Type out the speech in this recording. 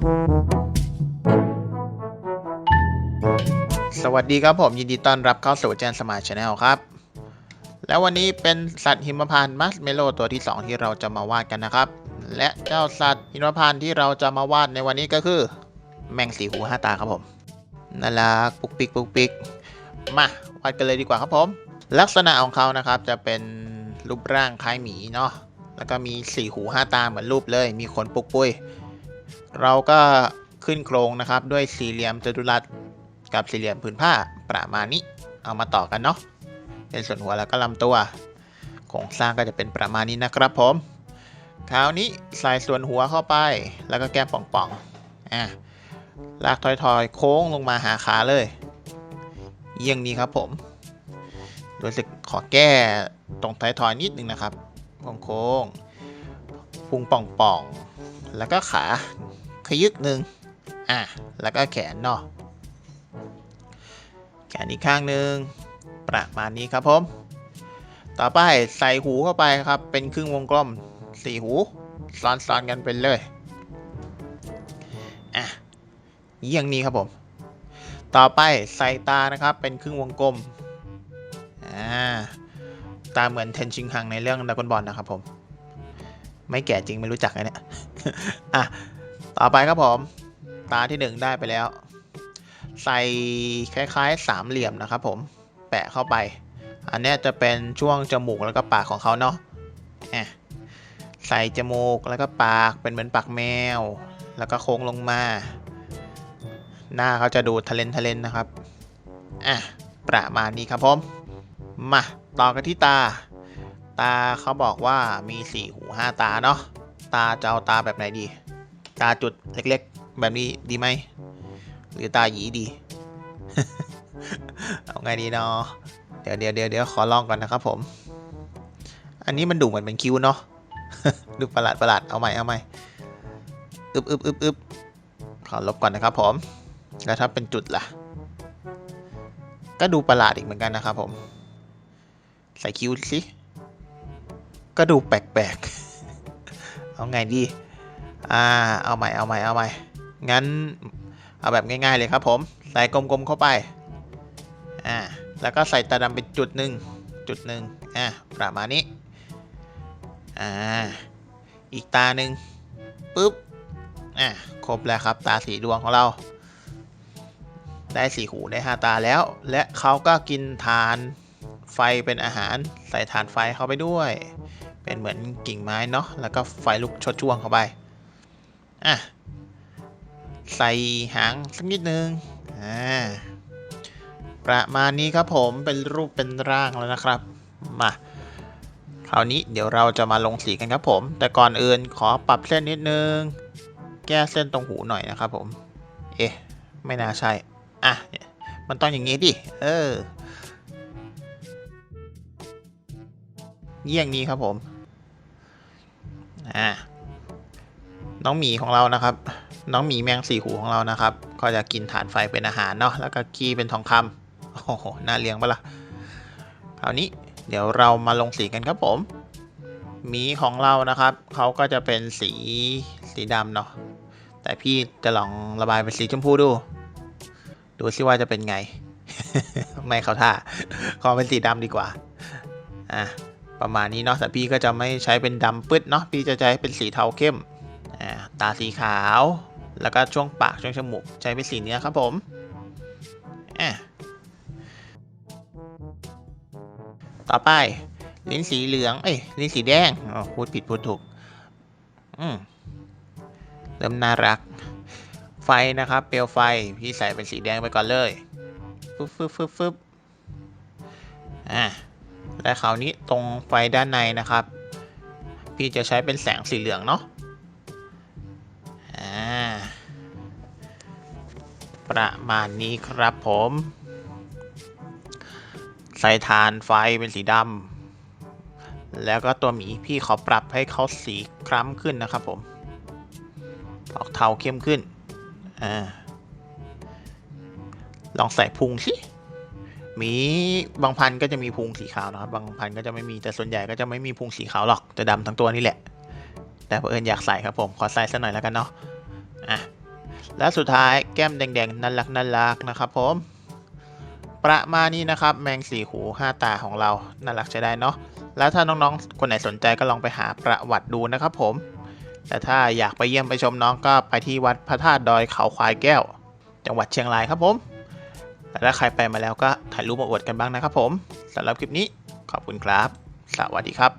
สวัสดีครับผมยินดีต้อนรับเข้าสู่แจนสมาร์ทชาแนลครับ แล้ววันนี้เป็นสัตว์หิมพานต์มัสเมโลตัวที่ 2 ที่เราจะมาวาดกันนะครับ และเจ้าสัตว์หิมพานต์ที่เราจะมาวาดในวันนี้ก็คือ แมงสีหูห้าตาครับผมน่ารักปุกปิกปุกปิกมาวาดกันเลยดีกว่าครับผม ลักษณะของเขานะครับจะเป็นรูปร่างคล้ายหมีเนาะแล้วก็มีสีหูห้าตาเหมือนรูปเลย มีขนปุกปุย เราก็ขึ้นโครงนะครับด้วยสี่เหลี่ยมจัตุรัสกับสี่เหลี่ยมผืนผ้าประมาณนี้ เอามาต่อกันเนาะเป็นส่วนหัวแล้วก็ลำตัวโครงสร้างก็จะเป็นประมาณนี้นะครับผมคราวนี้ใส่ส่วนหัวเข้าไปแล้วก็แก้มป่องๆอะลากทอยๆ โค้งลงมาหาขาเลย เยี่ยงนี้ครับผมรู้สึกขอแก้ตรงท้ายทอยนิดนึงนะครับโค้งๆพุงป่องๆ แล้วก็ขา ขยึกหนึ่งอะแล้วก็แขนเนาะแขนอีกข้างหนึ่งประมาณนี้ครับผม ต่อไปใส่หูเข้าไปครับ เป็นครึ่งวงกลมสี่หูซ้อนๆกันเป็นเลยอะเยี่ยงนี้ครับผม ต่อไปใส่ตานะครับ เป็นครึ่งวงกลมอ่าตาเหมือนเทนชิงฮังในเรื่องดากอนบอลนะครับผม ไม่แก่จริงไม่รู้จักไอ้เนี่ยอะ ต่อไปครับผม ตาที่หนึ่งได้ไปแล้ว ใส่คล้ายๆสามเหลี่ยมนะครับผมแปะเข้าไป อันนี้จะเป็นช่วงจมูกแล้วก็ปากของเขาเนาะอะใส่จมูกแล้วก็ปากเป็นเหมือนปากแมว แล้วก็โค้งลงมา หน้าเขาจะดูทะเลนทะเลนนะครับอะประมาณนี้ครับผมมาต่อกันที่ตา ตาเขาบอกว่ามีสี่หูห้าตาเนาะตาจะเอาตาแบบไหนดี ตาจุดเล็กๆ แบบนี้ดีไหม หรือตาหยีดี เอาไงดีเนาะเดี๋ยวเดี๋ยวเดี๋ยวเดี๋ยวขอลองก่อนนะครับผม อันนี้มันดูเหมือนเป็นคิ้วเนาะ ดูประหลาดประหลาดเอาใหม่เอาใหม่อึบอึบอึบอึบขอลบก่อนนะครับผม แล้วถ้าเป็นจุดล่ะ ก็ดูประหลาดอีกเหมือนกันนะครับผม ใส่คิ้วสิ ก็ดูแปลกๆ เอาไงดี อ่าเอาใหม่เอาใหม่เอาใหม่งั้นเอาแบบง่ายๆเลยครับผมใส่กลมๆเข้าไปอ่าแล้วก็ใส่ตาดำเป็นจุดหนึ่งจุดหนึ่งอ่าประมาณนี้อ่าอีกตาหนึ่งปุ๊บอ่าครบแล้วครับตาสีดวงของเรา ได้สีหูได้ห้าตาแล้ว และเขาก็กินทานไฟเป็นอาหารใส่ทานไฟเข้าไปด้วย เป็นเหมือนกิ่งไม้เนาะแล้วก็ไฟลุกชดช่วงเข้าไป อะ ใส่หางสักนิดนึง อ่า ประมาณนี้ครับผมเป็นรูปเป็นร่างแล้วนะครับ มาคราวนี้เดี๋ยวเราจะมาลงสีกันครับผม แต่ก่อนอื่นขอปรับเส้นนิดนึง แก้เส้นตรงหูหน่อยนะครับผม เอ๊ะ ไม่น่าใช่ อะ มันต้องอย่างงี้ดิ เออ เยี่ยงนี้ครับผม อ่า น้องหมีของเรานะครับ น้องหมีแมงสี่หูของเรานะครับ ก็จะกินฐานไฟเป็นอาหารเนาะแล้วก็ขี้เป็นทองคำโอ้โหน่าเลี้ยงปะละ่ะคราวนี้เดี๋ยวเรามาลงสีกันครับผมหมีของเรานะครับเขาก็จะเป็นสีสีดำเนาะแต่พี่จะลองระบายเป็นสีชมพูดู ดูซิว่าจะเป็นไง ไม่เขาท่าขอเป็นสีดำดีกว่าอะประมาณนี้เนาะแต่พี่ก็จะไม่ใช้เป็นดำปึ๊ดเนาะพี่จะใช้เป็นสีเทาเข้ม ตาสีขาว แล้วก็ช่วงปากช่วงจมูกใช้เป็นสีนื้ครับผมต่อไป ลิ้นสีเหลือง เอ้ย ลิ้นสีแดงอพูดผิดพูดถูก อืมเริ่มน่ารัก ไฟนะครับ เปลวไฟ พี่ใส่เป็นสีแดงไปก่อนเลยฟึบฟึบฟึบฟึบอ่าและคราวนี้ตรงไฟด้านในนะครับ พี่จะใช้เป็นแสงสีเหลืองเนาะ ประมาณนี้ครับผม ใส่ฐานไฟเป็นสีดำแล้วก็ตัวหมีพี่ขอปรับให้เขาสีคล้ำขึ้นนะครับผม ออกเทาเข้มขึ้นอลองใส่พุงสิหมีบางพันก็จะมีพุงสีขาวนะครับ บางพันก็จะไม่มีแต่ส่วนใหญ่ก็จะไม่มีพุงสีขาวหรอกจะดำทั้งตัวนี่แหละ แต่เพื่อนอยากใส่ครับผมขอใส่สักหน่อยแล้วกันเนาะอะ และสุดท้ายแก้มแดงๆน่ารักน่ารักนะครับผม ประมาณนี้นะครับแมงสี่หูห้าตาของเราน่ารักใช้ได้เนาะแล้วถ้าน้องๆ คนไหนสนใจก็ลองไปหาประวัติดูนะครับผม แต่ถ้าอยากไปเยี่ยมไปชมน้องก็ไปที่วัดพระธาตุดอยเขาควายแก้ว จังหวัดเชียงรายครับผม แต่ถ้าใครไปมาแล้วก็ถ่ายรูปมาอวดกันบ้างนะครับผมสำหรับคลิปนี้ขอบคุณครับ สวัสดีครับ